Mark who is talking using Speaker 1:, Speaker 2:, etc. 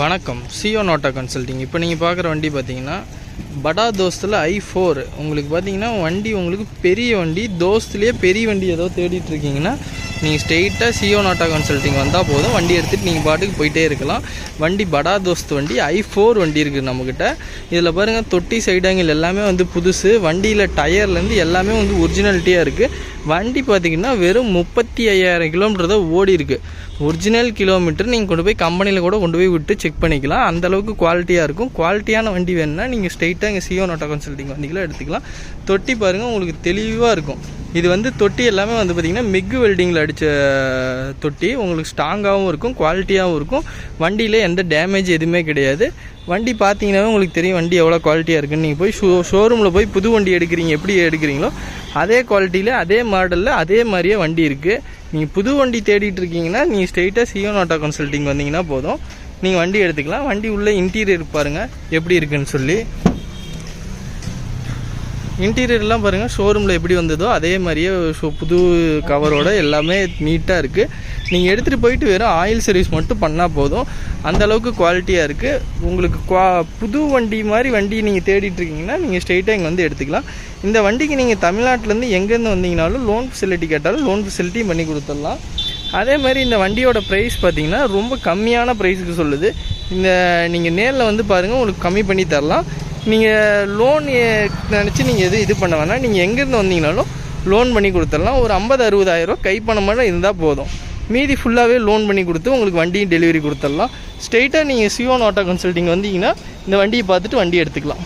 Speaker 1: வணக்கம். சியோ NOTA consulting இப்போ நீங்கள் பார்க்குற வண்டி பார்த்தீங்கன்னா படா தோஸ்தில் ஐ ஃபோர் உங்களுக்கு பார்த்தீங்கன்னா வண்டி உங்களுக்கு பெரிய வண்டி தோஸ்துலேயே பெரிய வண்டி ஏதோ தேடிட்டு இருக்கீங்கன்னா நீங்கள் ஸ்ட்ரெயிட்டாக சியோ நாட்டா கன்சல்ட்டிங் வந்தால் போதும். வண்டி எடுத்துகிட்டு நீங்கள் பாட்டுக்கு போயிட்டே இருக்கலாம். வண்டி படா தோஸ்த் வண்டி ஐ ஃபோர் வண்டி இருக்குது நம்மக்கிட்ட இதில் பாருங்கள் தொட்டி சைடாங்கில் எல்லாமே வந்து புதுசு. வண்டியில் டயர்லேருந்து எல்லாமே வந்து ஒரிஜினாலிட்டியாக இருக்குது வண்டி பார்த்தீங்கன்னா வெறும் முப்பத்தி ஐயாயிரம் கிலோமீட்டர் தான் ஓடி இருக்குது ஒரிஜினல் கிலோமீட்டர் நீங்கள் கொண்டு போய் கம்பெனியில் கூட கொண்டு போய் விட்டு செக் பண்ணிக்கலாம். அந்த அளவுக்கு குவாலிட்டியாக இருக்கும். குவாலிட்டியான வண்டி வேணும்னா நீங்கள் ஸ்ட்ரெயிட்டாக இங்கே சியோ நோட்டா கன்சல்ட்டிங் வந்தீங்களா எடுத்துக்கலாம். தொட்டி பாருங்கள் உங்களுக்கு தெளிவாக இருக்கும். இது வந்து தொட்டி எல்லாமே வந்து பார்த்திங்கன்னா மிக்கு வெல்டிங்கில் அடித்த தொட்டி. உங்களுக்கு ஸ்ட்ராங்காகவும் இருக்கும் குவாலிட்டியாகவும் இருக்கும். வண்டியில் எந்த டேமேஜ் எதுவுமே கிடையாது. வண்டி பார்த்தீங்கன்னாவே உங்களுக்கு தெரியும் வண்டி எவ்வளோ குவாலிட்டியாக இருக்குன்னு. நீங்கள் போய் ஷோ ஷோரூமில் போய் புது வண்டி எடுக்கிறீங்க எப்படி எடுக்கிறீங்களோ அதே குவாலிட்டியில் அதே மாடலில் அதே மாதிரியே வண்டி இருக்குது நீங்கள் புது வண்டி தேடிட்டு இருக்கீங்கன்னா நீங்கள் ஸ்ட்ரெயிட்டாக சியோ ஆட்டோ கன்சல்ட்டிங் வந்தீங்கன்னா போதும். நீங்கள் வண்டி எடுத்துக்கலாம். வண்டி உள்ளே இன்டீரியர் பாருங்கள் எப்படி இருக்குன்னு சொல்லி. இன்டீரியர்லாம் பாருங்கள் ஷோரூமில் எப்படி வந்ததோ அதே மாதிரியே ஷோ புது கவரோட எல்லாமே நீட்டாக இருக்குது நீங்கள் எடுத்துகிட்டு போயிட்டு வெறும் ஆயில் சர்வீஸ் மட்டும் பண்ணால் போதும். அந்த அளவுக்கு குவாலிட்டியாக இருக்குது உங்களுக்கு குவா புது வண்டி மாதிரி வண்டி நீங்கள் தேடிட்டு இருக்கீங்கன்னா நீங்கள் ஸ்ட்ரெயிட்டாக இங்கே வந்து எடுத்துக்கலாம். இந்த வண்டிக்கு நீங்கள் தமிழ்நாட்டிலேருந்து எங்கேருந்து வந்தீங்கனாலும் லோன் ஃபெசிலிட்டி கேட்டாலும் லோன் ஃபெசிலிட்டியும் பண்ணி கொடுத்துடலாம். அதே மாதிரி இந்த வண்டியோட ப்ரைஸ் பார்த்தீங்கன்னா ரொம்ப கம்மியான ப்ரைஸுக்கு சொல்லுது. இந்த நீங்கள் நேரில் வந்து பாருங்கள் உங்களுக்கு கம்மி பண்ணி தரலாம். நீங்கள் லோன் நினச்சி நீங்கள் எது இது பண்ண வேணாம். நீங்கள் எங்கேருந்து வந்தீங்கனாலும் லோன் பண்ணி கொடுத்துடலாம். ஒரு ஐம்பது அறுபதாயிரம் கைப்பணமெல்லாம் மட்டும் இருந்தால் போதும். மீதி ஃபுல்லாகவே லோன் பண்ணி கொடுத்து உங்களுக்கு வண்டியும் டெலிவரி கொடுத்துடலாம். ஸ்ட்ரெயிட்டாக நீங்கள் சியோ ஆட்டோ கன்சல்ட்டிங் வந்தீங்கன்னா இந்த வண்டியை பார்த்துட்டு வண்டி எடுத்துக்கலாம்.